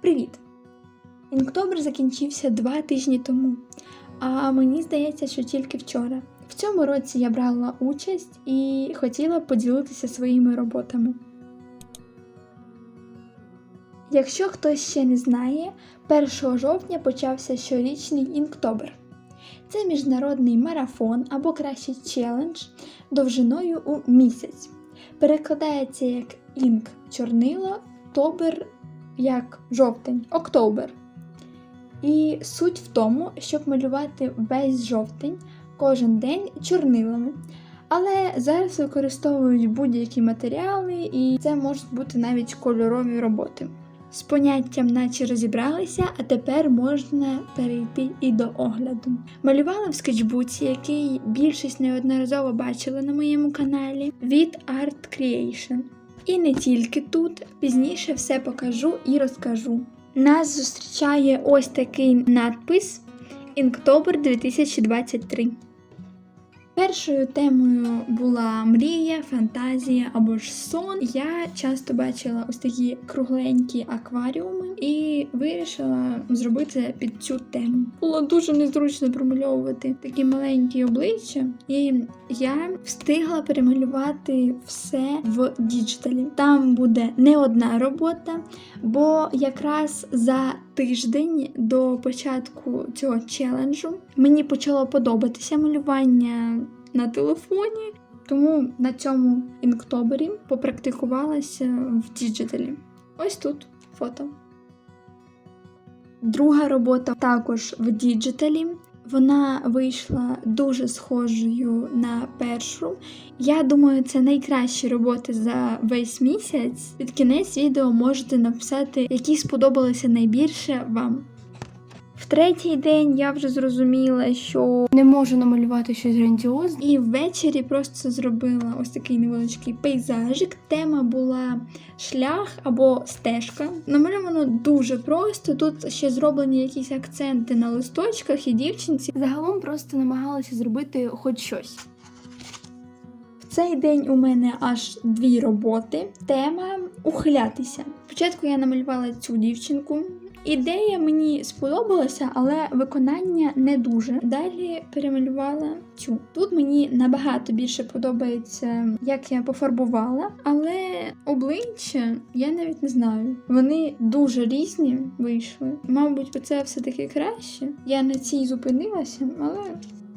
Привіт! Інктобер закінчився два тижні тому, а мені здається, що тільки вчора. В цьому році я брала участь і хотіла поділитися своїми роботами. Якщо хтось ще не знає, 1 жовтня почався щорічний Інктобер. Це міжнародний марафон або краще челендж довжиною у місяць. Перекладається як інк чорнило, тобер як жовтень, октобер. І суть в тому, щоб малювати весь жовтень кожен день чорнилами. Але зараз використовують будь-які матеріали, і це можуть бути навіть кольорові роботи. З поняттям наче розібралися, а тепер можна перейти і до огляду. Малювала в скетчбуці, який більшість неодноразово бачили на моєму каналі від Art Creation. І не тільки тут, пізніше все покажу і розкажу. Нас зустрічає ось такий надпис Інктобер 2023. Першою темою була мрія, фантазія або ж сон. Я часто бачила ось такі кругленькі акваріуми і вирішила зробити під цю тему. Було дуже незручно промальовувати такі маленькі обличчя, і я встигла перемалювати все в діджиталі. Там буде не одна робота, бо якраз за тиждень до початку цього челенджу мені почало подобатися малювання на телефоні, тому на цьому інктобері попрактикувалася в діджиталі. Ось тут фото. Друга робота також в діджиталі. Вона вийшла дуже схожою на першу. Я думаю, це найкращі роботи за весь місяць. Під кінець відео можете написати, які сподобалися найбільше вам. Третій день я вже зрозуміла, що не можу намалювати щось грандіозне. І ввечері просто зробила ось такий невеличкий пейзажик. Тема була шлях або стежка. Намальовано дуже просто. Тут ще зроблені якісь акценти на листочках і дівчинці. Загалом просто намагалася зробити хоч щось. В цей день у мене аж дві роботи. Тема ухилятися. Спочатку я намалювала цю дівчинку. Ідея мені сподобалася, але виконання не дуже. Далі перемалювала цю. Тут мені набагато більше подобається, як я пофарбувала, але обличчя я навіть не знаю. Вони дуже різні вийшли. Мабуть, це все-таки краще. Я на цій зупинилася, але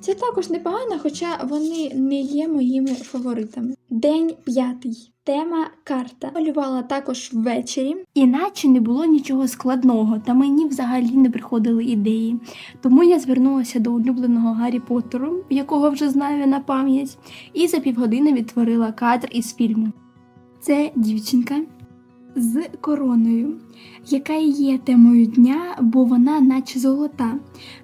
це також непогано, хоча вони не є моїми фаворитами. День п'ятий. Тема карта. Малювала також ввечері. Іначе не було нічого складного, та мені взагалі не приходили ідеї. Тому я звернулася до улюбленого Гаррі Поттеру, якого вже знаю на пам'ять, і за півгодини відтворила кадр із фільму. Це дівчинка з короною, яка і є темою дня, бо вона наче золота.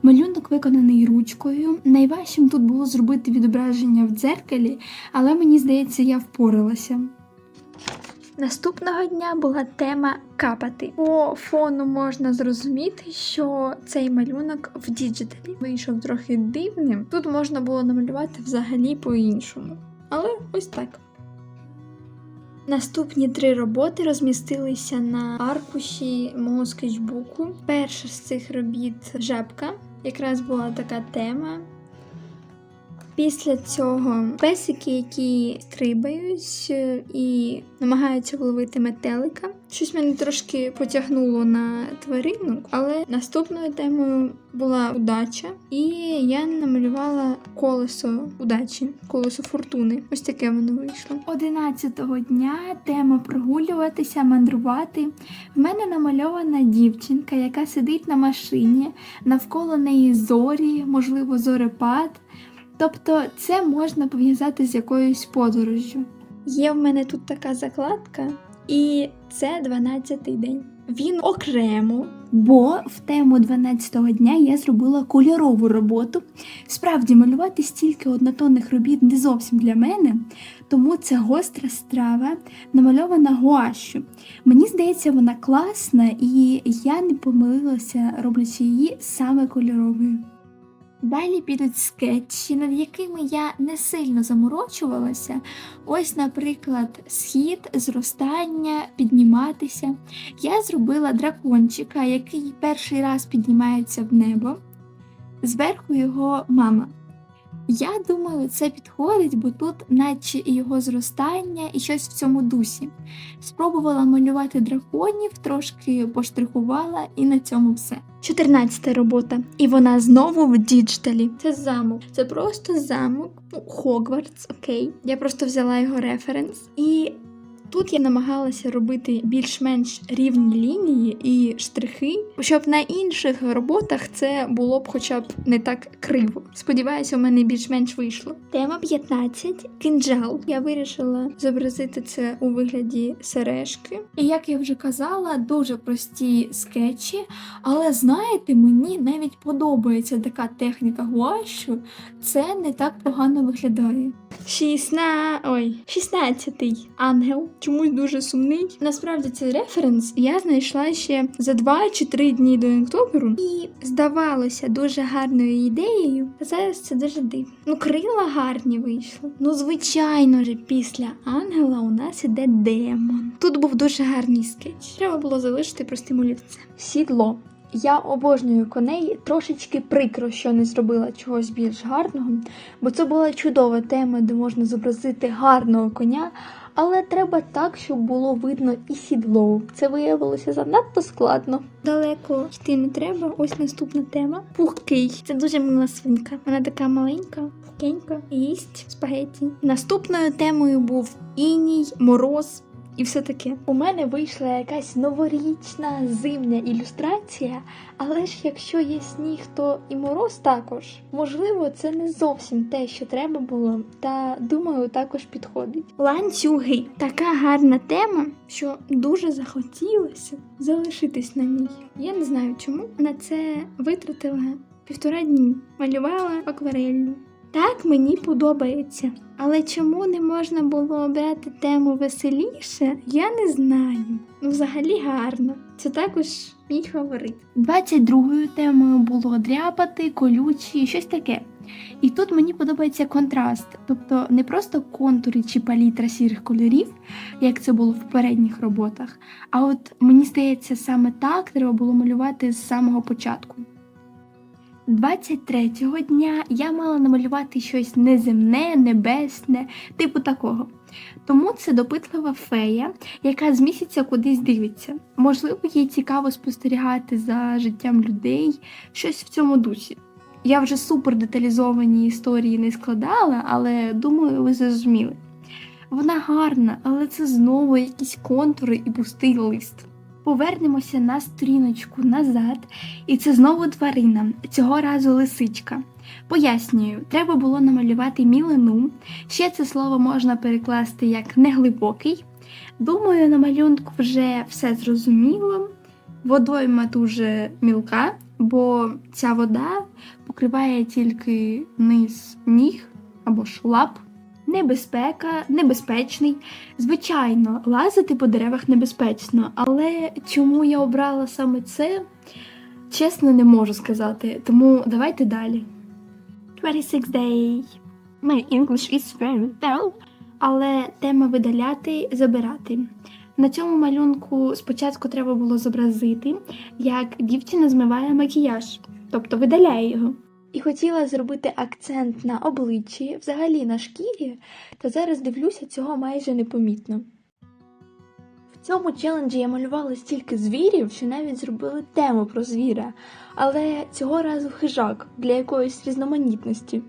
Малюнок виконаний ручкою. Найважчим тут було зробити відображення в дзеркалі, але мені здається, я впоралася. Наступного дня була тема капати. По фону можна зрозуміти, що цей малюнок в діджиталі вийшов трохи дивним. Тут можна було намалювати взагалі по-іншому. Але ось так. Наступні три роботи розмістилися на аркуші мого скетчбуку. Перша з цих робіт жабка. Якраз була така тема. Після цього песики, які стрибають е, і намагаються вловити метелика. Щось мене трошки потягнуло на тваринок, але наступною темою була удача, і я намалювала колесо удачі, колесо фортуни. Ось таке воно вийшло. Одинадцятого дня тема прогулюватися, мандрувати. В мене намальована дівчинка, яка сидить на машині, навколо неї зорі, можливо, зорепад. Тобто це можна пов'язати з якоюсь подорожжю. Є в мене тут така закладка, і це 12-й день. Він окремо. Бо в тему 12-го дня я зробила кольорову роботу. Справді малювати стільки однотонних робіт не зовсім для мене, тому це гостра страва, намальована гуашю. Мені здається, вона класна, і я не помилилася, роблячи її саме кольоровою. Далі підуть скетчі, над якими я не сильно заморочувалася. Ось, наприклад, схід, зростання, підніматися. Я зробила дракончика, який перший раз піднімається в небо. Зверху його мама. Я думаю, це підходить, бо тут, наче і його зростання, і щось в цьому дусі. Спробувала малювати драконів, трошки поштрихувала, і на цьому все. 14 робота, і вона знову в діджиталі. Це замок. Це просто замок. Ну, Хогвартс, окей. Я просто взяла його референс. І тут я намагалася робити більш-менш рівні лінії і штрихи, щоб на інших роботах це було б хоча б не так криво. Сподіваюся, у мене більш-менш вийшло. Тема 15 кинджал. Я вирішила зобразити це у вигляді сережки. І як я вже казала, дуже прості скетчі, але знаєте, мені навіть подобається така техніка гуашу. Це не так погано виглядає. Шістна... Ой, 16-й ангел. Чомусь дуже сумний. Насправді цей референс я знайшла ще за 2 чи 3 дні до інктоберу. І здавалося дуже гарною ідеєю. А зараз це дуже дивно. Ну, крила гарні вийшли. Ну, звичайно ж, після ангела у нас іде демон. Тут був дуже гарний скетч. Треба було залишити простим олівцем. Сідло. Я обожнюю коней, трошечки прикро, що не зробила чогось більш гарного, бо це була чудова тема, де можна зобразити гарного коня, але треба так, щоб було видно і сідло. Це виявилося занадто складно. Далеко йти не треба. Ось наступна тема. Пухкий. Це дуже мила свинка. Вона така маленька, пухкенька, їсть спагетті. Наступною темою був іній, мороз. І все таке. У мене вийшла якась новорічна зимня ілюстрація, але ж якщо є сніг, то і мороз також. Можливо, це не зовсім те, що треба було, та думаю, також підходить. Ланцюги така гарна тема, що дуже захотілося залишитись на ній. Я не знаю чому. На це витратила півтора дні. Малювала акварелью. Так мені подобається. Але чому не можна було обрати тему веселіше, я не знаю. Ну, взагалі гарно. Це також мій фаворит. 22-ю темою було дряпати, колючі, щось таке. І тут мені подобається контраст, тобто не просто контури чи палітра сірих кольорів, як це було в попередніх роботах. А от мені здається, саме так треба було малювати з самого початку. 23-го дня я мала намалювати щось неземне, небесне, типу такого. Тому це допитлива фея, яка з місяця кудись дивиться. Можливо, їй цікаво спостерігати за життям людей, щось в цьому дусі. Я вже супер деталізовані історії не складала, але думаю, ви зрозуміли. Вона гарна, але це знову якісь контури і пустий лист. Повернемося на сторіночку назад, і це знову тварина, цього разу лисичка. Пояснюю, треба було намалювати мілину. Ще це слово можна перекласти як неглибокий. Думаю, на малюнку вже все зрозуміло. Водойма дуже мілка, бо ця вода покриває тільки низ ніг або ж лап. Небезпека, небезпечний. Звичайно, лазити по деревах небезпечно, але чому я обрала саме це, чесно, не можу сказати. Тому давайте далі. 26 day. My English is very well. Але тема видаляти, забирати. На цьому малюнку спочатку треба було зобразити, як дівчина змиває макіяж, тобто видаляє його. І хотіла зробити акцент на обличчі, взагалі на шкірі, та зараз дивлюся, цього майже непомітно. В цьому челенджі я малювала стільки звірів, що навіть зробили тему про звіра, але цього разу хижак для якоїсь різноманітності.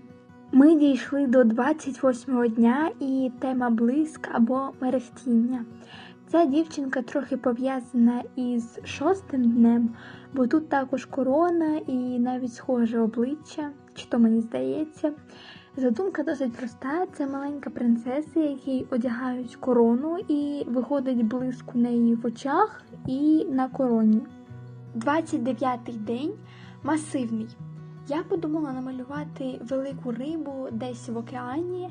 Ми дійшли до 28-го дня і тема блиск або мерехтіння. Ця дівчинка трохи пов'язана із шостим днем, бо тут також корона і навіть схоже обличчя, чи то мені здається. Задумка досить проста: це маленька принцеса, якій одягають корону, і виходить блиск неї в очах і на короні. 29-й день масивний. Я подумала намалювати велику рибу десь в океані,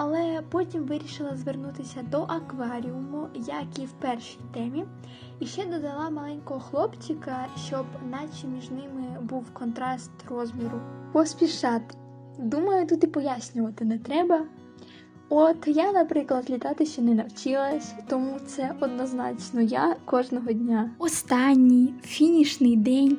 Але потім вирішила звернутися до акваріуму, як і в першій темі, і ще додала маленького хлопчика, щоб наче між ними був контраст розміру. Поспішати. Думаю, тут і пояснювати не треба. От я, наприклад, літати ще не навчилась, тому це однозначно я кожного дня. Останній фінішний день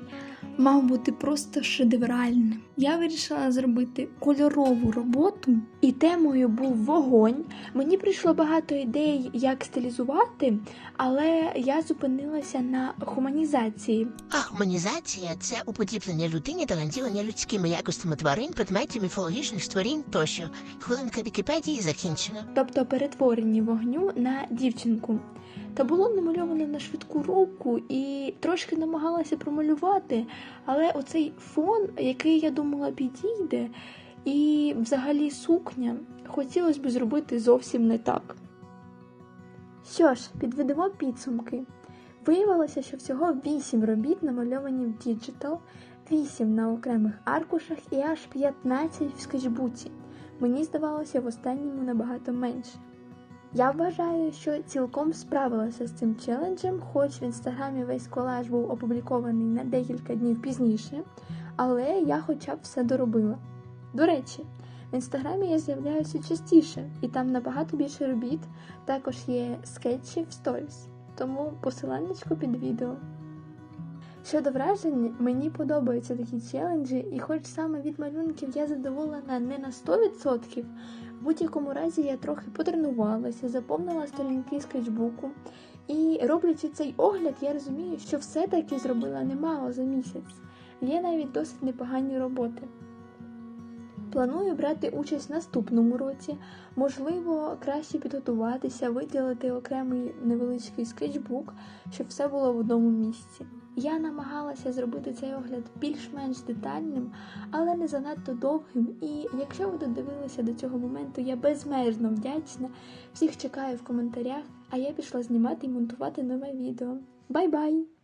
мав бути просто шедевральним. Я вирішила зробити кольорову роботу, і темою був вогонь. Мені прийшло багато ідей, як стилізувати, але я зупинилася на гуманізації. А гуманізація це уподіблення людині та наділення людськими якостями тварин, предметів, міфологічних створінь тощо. Хвилинка Вікіпедії закінчена. тобто перетворення вогню на дівчинку. Та було намальовано на швидку руку і трошки намагалася промалювати, але оцей фон, який я думала підійде, і взагалі сукня, хотілося б зробити зовсім не так. Що ж, підведемо підсумки. Виявилося, що всього 8 робіт намальовані в діджитал, 8 на окремих аркушах і аж 15 в скетчбуці. Мені здавалося в останньому набагато менше. Я вважаю, що цілком справилася з цим челенджем, хоч в інстаграмі весь колаж був опублікований на декілька днів пізніше, але я хоча б все доробила. До речі, в інстаграмі я з'являюся частіше, і там набагато більше робіт, також є скетчі в сторіс, тому посиланнячко під відео. Щодо вражень, мені подобаються такі челенджі, і хоч саме від малюнків я задоволена не на 100%, в будь-якому разі я трохи потренувалася, заповнила сторінки скетчбуку. І роблячи цей огляд, я розумію, що все-таки зробила немало за місяць. Є навіть досить непогані роботи. Планую брати участь в наступному році, можливо, краще підготуватися, виділити окремий невеличкий скетчбук, щоб все було в одному місці. Я намагалася зробити цей огляд більш-менш детальним, але не занадто довгим. І якщо ви додивилися до цього моменту, я безмежно вдячна. Всіх чекаю в коментарях, а я пішла знімати і монтувати нове відео. Бай-бай!